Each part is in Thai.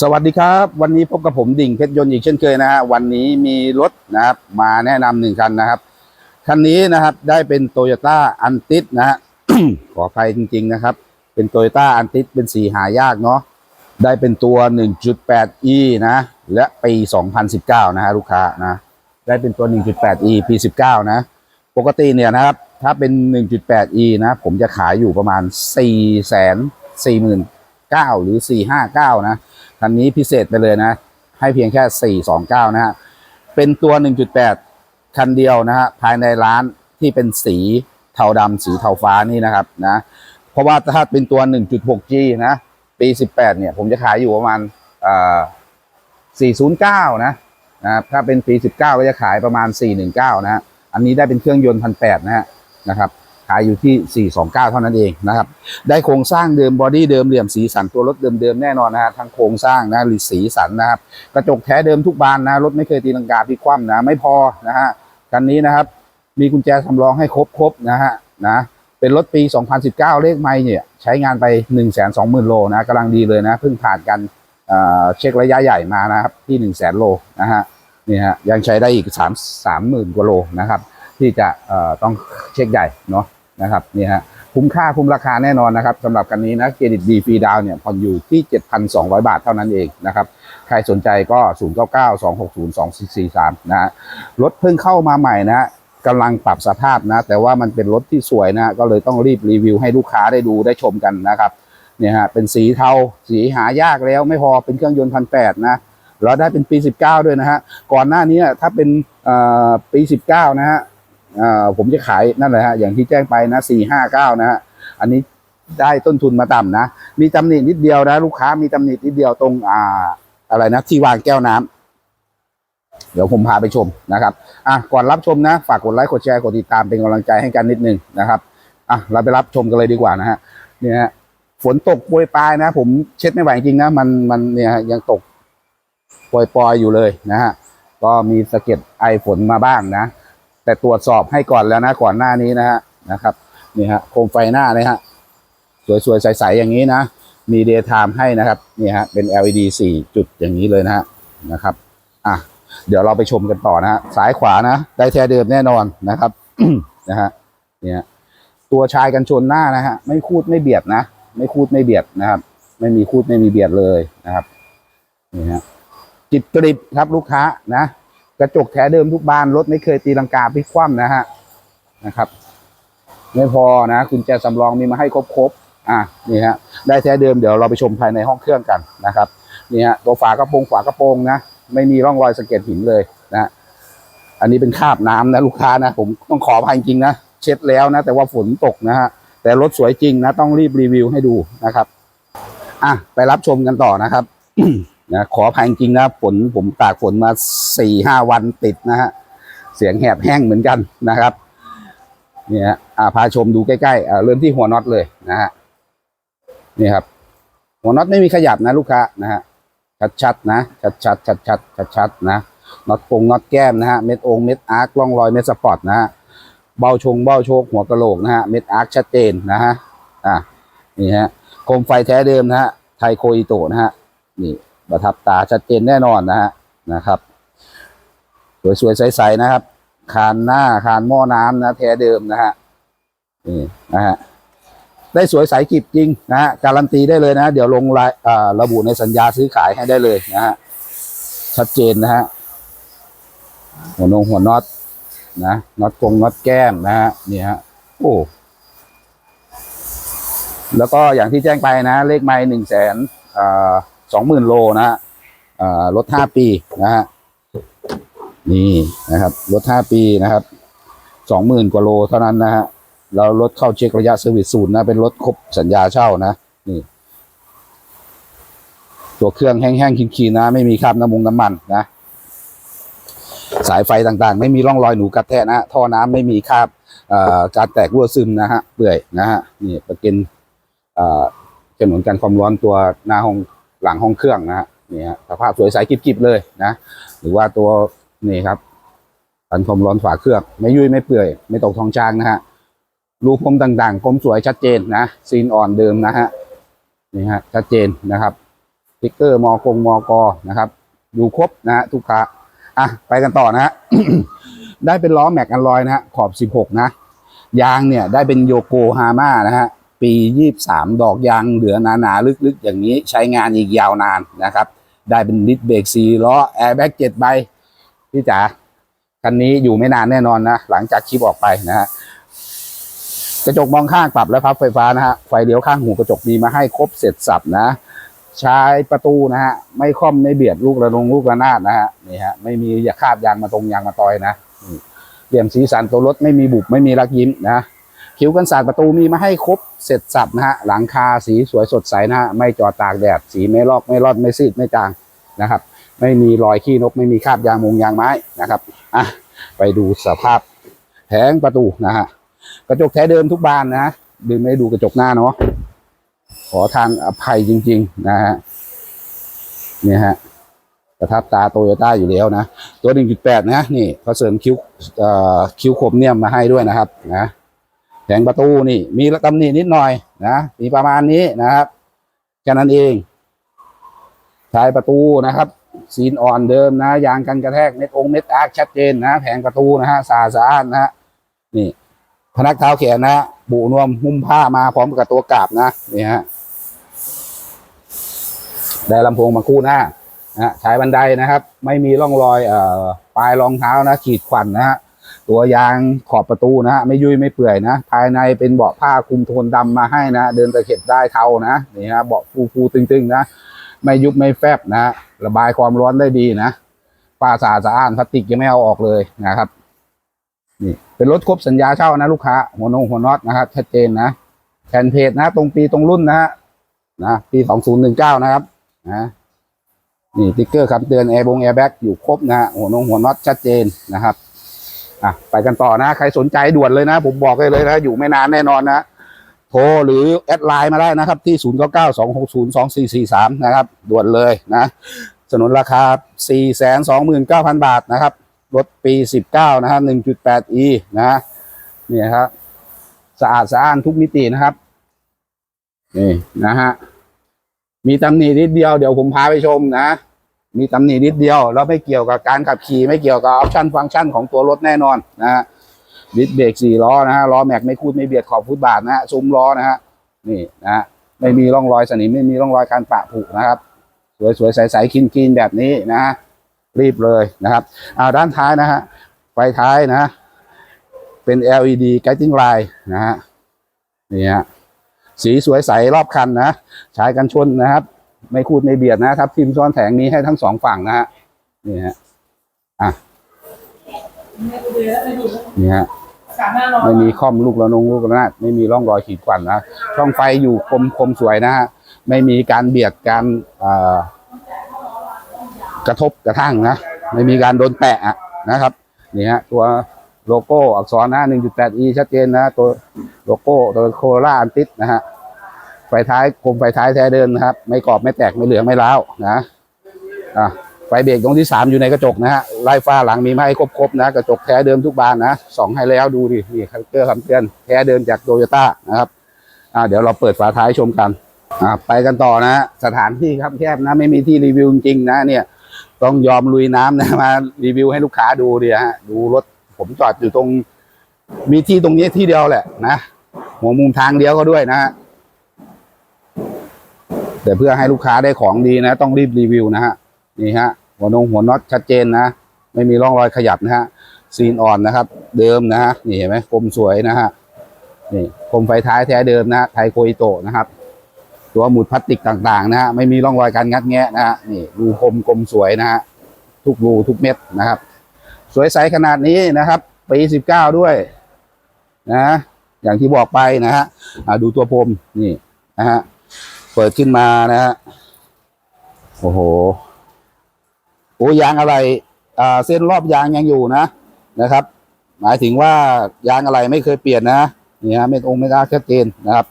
สวัสดีครับ วันนี้พบกับผมดิ่งเพชรยนต์อีกเช่นเคยนะฮะวันนี้มีรถนะครับมาแนะนำหนึ่งคันนะครับ คันนี้นะครับได้เป็นโตโยต้าอันติสนะฮะขออภัยจริง ๆนะครับ เป็นโตโยต้าอันติสเป็นสีหายากเนาะได้เป็นตัว 1.8e นะ และปี 2019 นะฮะลูกค้านะ ได้เป็นตัว 1.8e ปี 19 นะ ปกติเนี่ยนะครับ ถ้าเป็น 1.8e นะ ผมจะขายอยู่ประมาณ 4 4 0 0 0 0 9หรือ 459 นะ คันนี้พิเศษไปเลยนะ ให้เพียงแค่ 429 นะฮะ เป็นตัว 1.8 คันเดียวนะฮะ ภายในร้านที่เป็นสีเทาดำสีเทาฟ้านี่นะครับนะ เพราะว่าถ้าเป็นตัว 1.6G นะ ปี 18 เนี่ย ผมจะขายอยู่ประมาณอ่า409 นะนะถ้าเป็นปี 19 ก็จะขายประมาณ 419 นะฮะ อันนี้ได้เป็นเครื่องยนต์พันแนะฮะนะครับ ขายอยู่ที่ 429 เท่านั้นเองนะครับ ได้โครงสร้างเดิมบอดี้เดิมเหลี่ยมสีสันตัวรถเดิมๆแน่นอนนะฮะทั้งโครงสร้างนะหรือสีสันนะครับ กระจกแท้เดิมทุกบานนะรถไม่เคยตีลังกาพลิกคว่ำนะไม่พอนะฮะคันนี้นะครับมีกุญแจสำรองให้ครบครบนะฮะนะเป็นรถปี 2019 เลขไม่เนี่ยใช้งานไป 1 2 0 0 0 0 โลนะกำลังดีเลยนะเพิ่งผ่านกันเเช็คระยะใหญ่มานะครับที่ 1 0 0 0 0 0 โลนะฮะนี่ฮะยังใช้ได้อีก 3 3 0,000 กว่าโลนะครับที่จะต้องเช็คใหญ่เนาะ นะครับนี่ฮะคุ้มค่าคุ้มราคาแน่นอนนะครับสำหรับคันนี้นะเครดิตดีฟรีดาวเนี่ยผ่อนอยู่ที่ 7,200 บาทเท่านั้นเองนะครับใครสนใจก็ 0992602443 นะฮะรถเพิ่งเข้ามาใหม่นะกำลังปรับสภาพนะ แต่ว่ามันเป็นรถที่สวยนะ ก็เลยต้องรีบรีวิวให้ลูกค้าได้ดูได้ชมกันนะครับเนี่ยฮะเป็นสีเทาสีหายากแล้วไม่พอเป็นเครื่องยนต์พันแปดนะแล้วได้เป็นปี 19 ด้วยนะฮะก่อนหน้านี้ถ้าเป็นปี 19 นะฮะ ผมจะขายนั่นแหละฮะอย่างที่แจ้งไปนะสี่ห้าเก้านะฮะอันนี้ได้ต้นทุนมาต่ำนะ มีตำหนินิดเดียวนะ ลูกค้ามีตำหนินิดเดียวตรงอ่าอะไรนะ ที่วางแก้วน้ำเดี๋ยวผมพาไปชมนะครับอะก่อนรับชมนะ ฝากกดไลค์กดแชร์กดติดตามเป็นกำลังใจให้กันนิดนึงนะครับอะเราไปรับชมกันเลยดีกว่านะฮะเนี่ยฮะฝนตกโปรยปลายนะ ผมเช็ดไม่ไหวจริงนะมันมันเนี่ยยังตกโปรยปลอยอยู่เลยนะฮะก็มีสะเก็ดไอฝนมาบ้างนะ แต่ตรวจสอบให้ก่อนแล้วนะก่อนหน้านี้นะฮะนะครับนี่ฮะโคมไฟหน้าเลยฮะสวยๆใสๆอย่างนี้นะ มีเดย์ไทม์ให้นะครับนี่ฮะเป็น LED 4 จุดอย่างนี้เลยนะฮะนะครับอะเดี๋ยวเราไปชมกันต่อนะฮะซ้ายขวานะได้แท้เดิมแน่นอนนะครับนะฮะเนี่ยตัวชายกันชนหน้านะฮะไม่คูดไม่เบียดนะ ไม่คูดไม่เบียดนะครับ ไม่มีคูดไม่มีเบียดเลยนะครับนี่ฮะจิบกริบครับลูกค้านะ กระจกแท้เดิมทุกบานรถไม่เคยตีลังกาพลิกคว่ำนะฮะนะครับไม่พอนะกุญแจสำรองมีมาให้ครบๆอะนี่ฮะได้แท้เดิมเดี๋ยวเราไปชมภายในห้องเครื่องกันนะครับนี่ฮะตัวฝากระโปรงฝากระโปรงนะไม่มีร่องรอยสะเก็ดหินเลยนะอันนี้เป็นคราบน้ำนะลูกค้านะ ผมต้องขอภัยจริงนะเช็ดแล้วนะ แต่ว่าฝนตกนะฮะแต่รถสวยจริงนะ ต้องรีบรีวิวให้ดูนะครับ อะไปรับชมกันต่อนะครับ นะขออภัยจริงนะฝนผมตากฝนมาสี่ห้าวันติดนะฮะเสียงแหบแห้งเหมือนกันนะครับ เนี่ยฮะอ่าพาชมดูใกล้ๆอ่าเริ่มที่หัวน็อตเลยนะฮะนี่ครับ หัวน็อตไม่มีขยับนะลูกค้านะฮะชัดๆนะชัดๆชัดๆชัดๆนะน็อตปงน็อตแก้มนะฮะเม็ดองเม็ดอาร์คร่องรอยเม็ดสปอร์ตนะฮะเบ้าชงเบ้าโชกหัวกระโหลกนะฮะเม็ดอาร์คชัดเจนนะฮะอ่านี่ฮะโคมไฟแท้เดิมนะฮะไทโคอิโตะนะฮะนี่ ประทับตาชัดเจนแน่นอนนะฮะนะครับ สวยๆใสๆนะครับ คานหน้าคานหม้อน้ำนะแท้เดิมนะฮะนี่นะฮะได้สวยใสกิบจริงนะฮะการันตีได้เลยนะ เดี๋ยวลงรายระบุในสัญญาซื้อขายให้ได้เลยนะฮะชัดเจนนะฮะหัวนงหัวน็อตนะน็อตกงน็อตแก้มนะฮะนี่ฮะโอ้แล้วก็อย่างที่แจ้งไปนะ เลขไม้หนึ่งแสนอ่า สองหมื่นโลนะฮะรถห้าปีนะฮะนี่นะครับรถห้าปีนะครับสองหมื่นกว่าโลเท่านั้นนะฮะแล้วรถเข้าเช็คระยะเซอร์วิสศูนย์นะเป็นรถครบสัญญาเช่านะนี่ ตัวเครื่องแห้งๆคีนๆนะ ไม่มีคราบน้ำมันน้ำมันนะสายไฟต่างๆ ไม่มีร่องรอยหนูกัดแทะนะท่อน้ำไม่มีคราบการแตกรั่วซึมนะฮะเปื่อยนะฮะนี่ประกันอ่าจะเหมือนกันความร้อนตัวหน้าห้อง หลังห้องเครื่องนะฮะนี่ฮะสภาพสวยใสกิบๆเลยนะ หรือว่าตัวนี่ครับกันความร้อนฝาเครื่องไม่ยุ่ยไม่เปื่อย ไม่ตกทองจางนะฮะรูพรมต่างๆกลมสวยชัดเจนนะซีนอ่อนเดิมนะฮะนี่ฮะชัดเจนนะครับสติ๊กเกอร์มอกงมอกอนะครับอยู่ครบนะฮะทุกค้าอะไปกันต่อนะฮะได้เป็นล้อแม็กอันลอยนะฮะขอบ 16 นะ ยางเนี่ยได้เป็นโยโกฮาม่านะฮะ ปี 23 ดอกยางเหลือหนาๆ ลึกๆ อย่างนี้ใช้งานอีกยาวนานนะครับ ได้เป็นดิสเบรกสีล้อแอร์แบ็กเจ็ดใบพี่จ๋าคันนี้อยู่ไม่นานแน่นอนนะ หลังจากคลิปออกไปนะฮะกระจกมองข้างปรับและพับไฟฟ้านะฮะไฟเลี้ยวข้างหูกระจกมีมาให้ครบเสร็จสับนะ ใช้ประตูนะฮะไม่ค่อมไม่เบียดลูกระนงลูกระนาดนะฮะนี่ฮะไม่มีอย่าคาบยางมาตรงยางมาตอยนะเหลี่ยมสีสันตัวรถไม่มีบุบไม่มีรักยิ้มนะ คิ้วกันสาดประตูมีมาให้ครบเสร็จสับนะฮะหลังคาสีสวยสดใสนะฮะไม่จอดตากแดดสีไม่ลอกไม่รอดไม่ซีดไม่จางนะครับ ไม่มีรอยขี้นกไม่มีคราบยางมงยางไม้นะครับอะไปดูสภาพแผงประตูนะฮะกระจกแท้เดิมทุกบานนะดึงไม่ดูกระจกหน้าเนาะขอทานอภัยจริง ๆ นะฮะเนี่ยฮะประทับตาโตโยต้าอยู่แล้วนะ ตัว 1.8 นะ นี่เขาเสริมคิ้วคิ้วคมเนี่ยมมาให้ด้วยนะครับนะ แผงประตูนี่ มีระตำหนินิดหน่อยนะมีประมาณนี้นะครับแค่นั้นเองท้ายประตูนะครับซีนอ่อนเดิมนะยางกันกระแทกเม็ดองเม็ดอาร์คชัดเจนนะแผงประตูนะฮะสะอาดสะอานนะฮะนี่พนักเท้าแขนนะบุนวมหุ้มผ้ามาพร้อมกับตัวกราบนะนี่ฮะได้ลำโพงมาคู่หน้านะฮะใช้บันไดนะครับ ไม่มีร่องรอยเอ่อปลายรองเท้านะขีดขวัญนนะฮะ ตัวยางขอบประตูนะฮะไม่ยุ่ยไม่เปื่อยนะ ภายในเป็นเบาะผ้าคลุมโทนดำมาให้นะ เดินตะเข็บได้เทานะนี่ฮะเบาะฟูฟูตึงๆนะ ไม่ยุบไม่แฟบนะระบายความร้อนได้ดีนะป้าสะอาดสะอ้านพลาสติกยังไม่เอาออกเลยนะครับ นี่ เป็นรถครบสัญญาเช่านะลูกค้า หัวนงหัวน็อตนะครับชัดเจนนะแผ่นเพจนะ ตรงปีตรงรุ่นนะฮะนะปีสองศูนย์หนึ่งเก้านะครับนะนี่ติ๊กเกอร์คำเตือนแอร์บงแอร์แบ็กอยู่ครบนะฮะหัวนงหัวน็อตชัดเจนนะครับ อะไปกันต่อนะ ใครสนใจด่วนเลยนะ ผมบอกได้เลยนะ อยู่ไม่นานแน่นอนนะ โทรหรือแอดไลน์มาได้นะครับ ที่ 0 9 9 2 6 0 2 4 4 3 นะครับ ด่วนเลยนะสนุนราคา 4 2 9 0 0 0 บาทนะครับ รถปี 19 นะฮะ 1.8e นะเนี่ยครับสะอาดสะอ้านทุกมิตินะครับนี่นะฮะมีตำหนินิดเดียวเดี๋ยวผมพาไปชมนะ มีตำหนินิดเดียว แล้วไม่เกี่ยวกับการขับขี่ไม่เกี่ยวกับออปชันฟังก์ชันของตัวรถแน่นอนนะฮะดิสเบรกสี่ล้อนะฮะล้อแม็กไม่คูดไม่เบียดขอบฟุตบาทนะฮะซุ้มล้อนะฮะนี่นะฮะไม่มีร่องรอยสนิมไม่มีร่องรอยการปะผุนะครับ สวยๆใสๆคินๆแบบนี้นะฮะรีบเลยนะครับเอาด้านท้ายนะฮะไฟท้ายนะเป็น LED guiding light นะฮะนี่ฮะสีสวยใสรอบคันนะใช้กันชนนะครับ ไม่คูดไม่เบียดนะครับทีมซ้อนแถงมีให้ทั้งสองฝั่งนะฮะนี่ฮะอะนี่ฮะไม่มีข้อมลูกระนงลูกระนาดไม่มีร่องรอยขีดข่วนนะช่องไฟอยู่คมคมสวยนะฮะไม่มีการเบียดการกระทบกระทั่งนะไม่มีการโดนแปะนะครับนี่ฮะตัวโลโก้อักษรนะ 1.8e ชัดเจนนะ ตัวโลโก้ตัวโคล่าอันติสนะฮะ ไฟท้ายคมไฟท้ายแท้เดินนะครับ ไม่กรอบไม่แตกไม่เหลืองไม่ร้าวนะอะไฟเบรกตรงที่สามอยู่ในกระจกนะฮะไล่ฟ้าหลังมีมาให้ครบๆนะ กระจกแท้เดิมทุกบานนะสองให้แล้วดูดินี่คันเกอร์คำเตือนแท้เดิมจากโตโยต้านะครับอ่าเดี๋ยวเราเปิดฝาท้ายชมกันอ่าไปกันต่อนะสถานที่ครับแคบนะไม่มีที่รีวิวจริงๆนะเนี่ยต้องยอมลุยน้ำนะมารีวิวให้ลูกค้าดูดิฮะดูรถผมจอดอยู่ตรง มีที่ตรงนี้ที่เดียวแหละนะหัวมุมทางเดียวก็ด้วยนะฮะ แต่เพื่อให้ลูกค้าได้ของดีนะ ต้องรีบรีวิวนะฮะนี่ฮะหัวนงหัวน็อตชัดเจนนะ ไม่มีร่องรอยขยับนะฮะซีนอ่อนนะครับ เดิมนะฮะนี่เห็นไหมคมสวยนะฮะนี่คมไฟท้ายแท้เดิมนะฮะไทยโคอิโตะนะครับ ตัวหมุดพลาสติกต่างๆนะฮะไม่มีร่องรอยการงัดแงะนะฮะนี่รูคมกลมสวยนะฮะทุกรูทุกเม็ดนะครับ สวยใสขนาดนี้นะครับปีสิบเก้าด้วยนะ อย่างที่บอกไปนะฮะดูตัวพรมนี่นะฮะ เปิดขึ้นมานะฮะโอ้โหโอ้ยางอะไรอ่าเส้นรอบยางยังอยู่นะนะครับ หมายถึงว่ายางอะไรไม่เคยเปลี่ยนนะนี่ฮะเม็ดองค์เม็ดอาชัดเจนนะครับ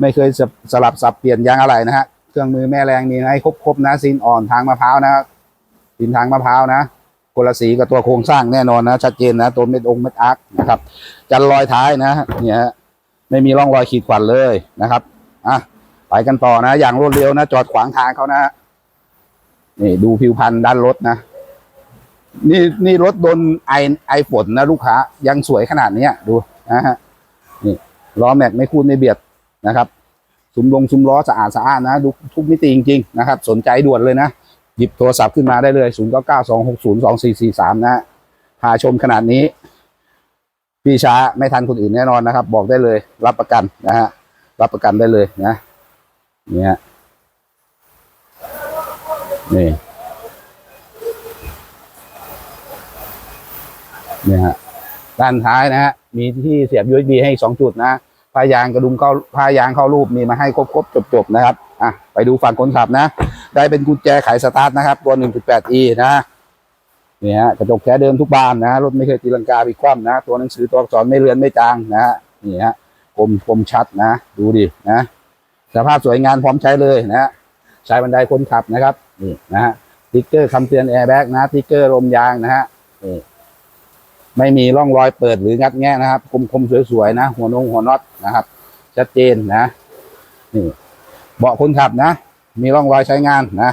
ไม่เคยสสลับสับเปลี่ยนยางอะไรนะฮะเครื่องมือแม่แรงมีให้ครบๆนะซีนอ่อนทางมะพร้าวนะซีนทางมะพร้าวนะคนละสีกับตัวโครงสร้างแน่นอนนะชัดเจนนะตัวเม็ดองค์เม็ดอาร์คนะครับจันรอยท้ายนะเนี่ยฮะไม่มีร่องรอยขีดข่วนเลยนะครับอะ ไปกันต่อนะ อย่างรวดเร็วนะ จอดขวางทางเขานะนี่ดูผิวพรรณด้านรถนะ นี่นี่รถโดนไอไอฝนนะลูกค้า ยังสวยขนาดเนี้ยดูนะฮะนี่ล้อแม็กไม่คูดไม่เบียดนะครับซุ้มลงซุ้มล้อสะอาดสะอาดนะดูทุกมิติจริง ๆ นะครับ สนใจด่วนเลยนะ หยิบโทรศัพท์ขึ้นมาได้เลย0 9 9 2 6 0 2 4 4 3 นะพาชมขนาดนี้ พี่ช้าไม่ทันคนอื่นแน่นอนนะครับ บอกได้เลย รับประกันนะฮะรับประกันได้เลยนะ เนี่ยนี่เนี่ยฮะด้านท้ายนะฮะมีที่เสียบ USB ให้สองจุดนะผ้ายางกระดุมเข้าผ้ายางเข้ารูปมีมาให้ครบๆจบๆนะครับอะไปดูฝั่งคนขับนะ ได้เป็นกุญแจไขสตาร์ทนะครับ ตัว 1.8e นะนี่ฮะกระจกแท้เดิมทุกบานนะรถไม่เคยตีลังกาไปคว่ำนะ ตัวหนังสือตัวอักษรไม่เลือนไม่จางนะฮะนี่ฮะคมคมชัดนะ ดูดินะ สภาพสวยงามพร้อมใช้เลยนะฮะใช้บันไดคนขับนะครับนี่นะฮะติ๊กเกอร์คำเตือนแอร์แบ็กนะติ๊กเกอร์ลมยางนะฮะนี่ไม่มีร่องรอยเปิดหรืองัดแงะนะครับ คมคมๆสวยๆนะ หัวนงหัวน็อตนะครับ ชัดเจนนะ นี่ เบาะคนขับนะ มีร่องรอยใช้งานนะ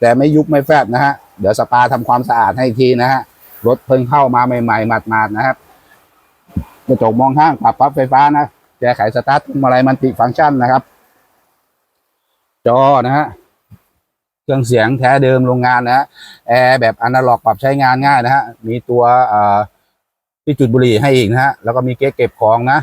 แต่ไม่ยุบไม่แฟบนะฮะ เดี๋ยวสปาทำความสะอาดให้อีกทีนะฮะ รถเพิ่งเข้ามาใหม่ๆหมาดๆนะครับกระจกมองข้างปรับปรับไฟฟ้านะ แก้ไขสตาร์ทมาลัยมันติฟังก์ชันนะครับ จอนะฮะเครื่องเสียงแท้เดิมโรงงานนะฮะแอร์แบบอนาล็อกปรับใช้งานง่ายนะฮะมีตัวที่จุดบุหรี่ให้อีกนะฮะแล้วก็มีเก๊กเก็บของนะ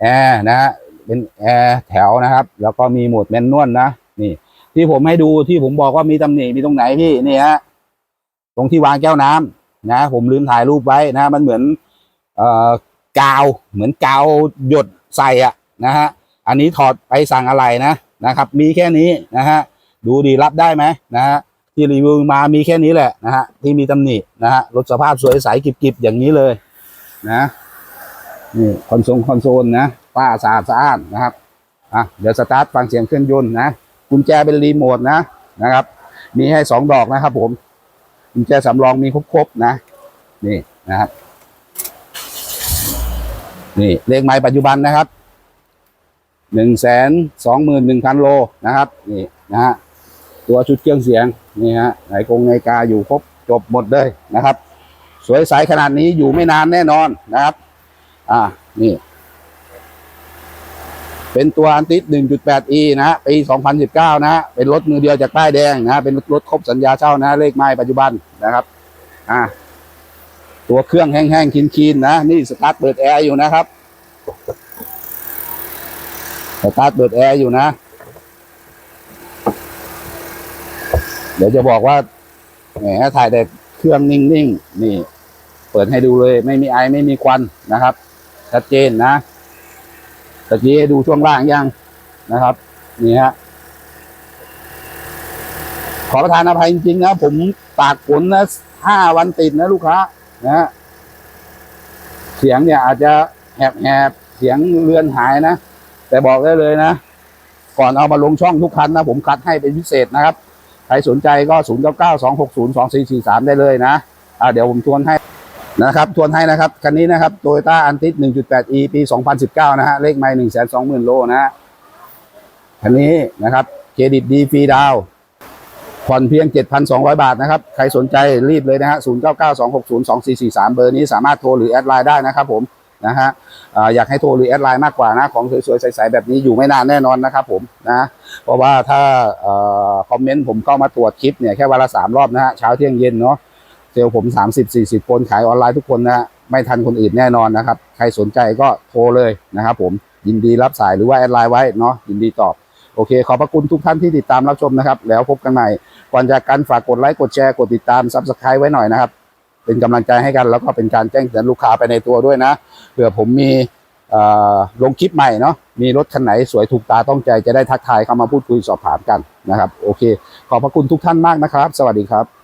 แอร์นะฮะเป็นแอร์แถวนะครับ แล้วก็มีโหมดแมนนวลนะนี่ที่ผมให้ดูที่ผมบอกว่ามีตำหนิมีตรงไหนพี่นี่ฮะตรงที่วางแก้วน้ำนะ ผมลืมถ่ายรูปไว้นะ มันเหมือนเอ่อกาวเหมือนกาวหยดใส่อะนะฮะอันนี้ถอดไปสั่งอะไรนะ นะครับ มีแค่นี้นะฮะดูดีรับได้ไหมนะฮะที่รีวิวมามีแค่นี้แหละนะฮะที่มีตำหนินะฮะรถสภาพสวยใสกิบๆอย่างนี้เลยนะนี่คอนโซลคอนโซลนะป้าสะอาดสะอาดนะครับอะเดี๋ยวสตาร์ทฟังเสียงเครื่องยนต์นะกุญแจเป็นรีโมทนะนะครับ มีให้สองดอกนะครับ ผมกุญแจสำรองมีครบๆนะ นี่นะครับนี่เลขไม้ปัจจุบันนะครับ หนึ่งแสนสองหมื่นหนึ่งพันโลนะครับนี่นะฮะตัวชุดเครื่องเสียงนี่ฮะไหนกงไนกาอยู่ครบจบหมดเลยนะครับ สวยใสขนาดนี้อยู่ไม่นานแน่นอนนะครับ อ่านี่ เป็นตัวอันติส 1.8e นะฮะปี2019 นะฮะเป็นรถมือเดียวจากป้ายแดงนะฮะเป็นรถครบสัญญาเช่านะ เลขไม้ปัจจุบันนะครับ อ่าตัวเครื่องแห้งๆคีนๆนะ นี่สตาร์ทเปิดแอร์อยู่นะครับ สตาร์ทเปิดแอร์อยู่นะ เดี๋ยวจะบอกว่าแหมถ่ายแต่เครื่องนิ่งๆ นี่ เปิดให้ดูเลย ไม่มีไอไม่มีควันนะครับ ชัดเจนนะตะกี้ให้ดูช่วงล่างยังนะครับ นี่ฮะขอประทานอภัยจริงๆนะ ผมตากฝนนะห้าวันติดนะลูกค้านะฮะเสียงเนี่ยอาจจะแหบๆ เสียงเลือนหายนะ แต่บอกได้เลยนะ ก่อนเอามาลงช่องทุกคันนะ ผมคัดให้เป็นพิเศษนะครับ ใครสนใจก็ 0 9 9 2 6 0 2 4 4 3 ได้เลยนะอ่าเดี๋ยวผมทวนให้นะครับ ทวนให้นะครับ คันนี้นะครับโตโยต้าอันติส 1.8e ปี 2019 นะฮะ เลขไมล์120,000 โลนะฮะ คันนี้นะครับ เครดิตดีฟรีดาวผ่อนเพียง 7,200 บาทนะครับ ใครสนใจรีบเลยนะฮะ 0992602443 เบอร์นี้สามารถโทรหรือแอดไลน์ได้นะครับผม นะฮะอยากให้โทรหรือแอดไลน์มากกว่านะของสวยๆใสๆแบบนี้อยู่ไม่นานแน่นอนนะครับผมนะเพราะว่าถ้าอคอมเมนต์ผมเข้ามาตรวจคลิปเนี่ยแค่วันละสามรอบนะฮะเช้าเที่ยงเย็นเนาะเซลผม30-40 คนขายออนไลน์ทุกคนนะฮะไม่ทันคนอื่นแน่นอนนะครับ ใครสนใจก็โทรเลยนะครับผมยินดีรับสายหรือว่าแอดไลน์ไว้เนาะยินดีตอบโอเค ขอบพระคุณทุกท่านที่ติดตามรับชมนะครับ แล้วพบกันใหม่ ก่อนจากกันฝากกดไลค์กดแชร์กดติดตามซับสไคร b ์ไว้หน่อยนะครับ เป็นกำลังใจให้กันแล้วก็เป็นการแจ้งเตือนลูกค้าไปในตัวด้วยนะ ผื่อผมมีลงคลิปใหม่เนาะมีรถคันไหนสวยถูกตาต้องใจจะได้ทักทายเข้ามาพูดคุยสอบถามกันนะครับ โอเค ขอบพระคุณทุกท่านมากนะครับ สวัสดีครับ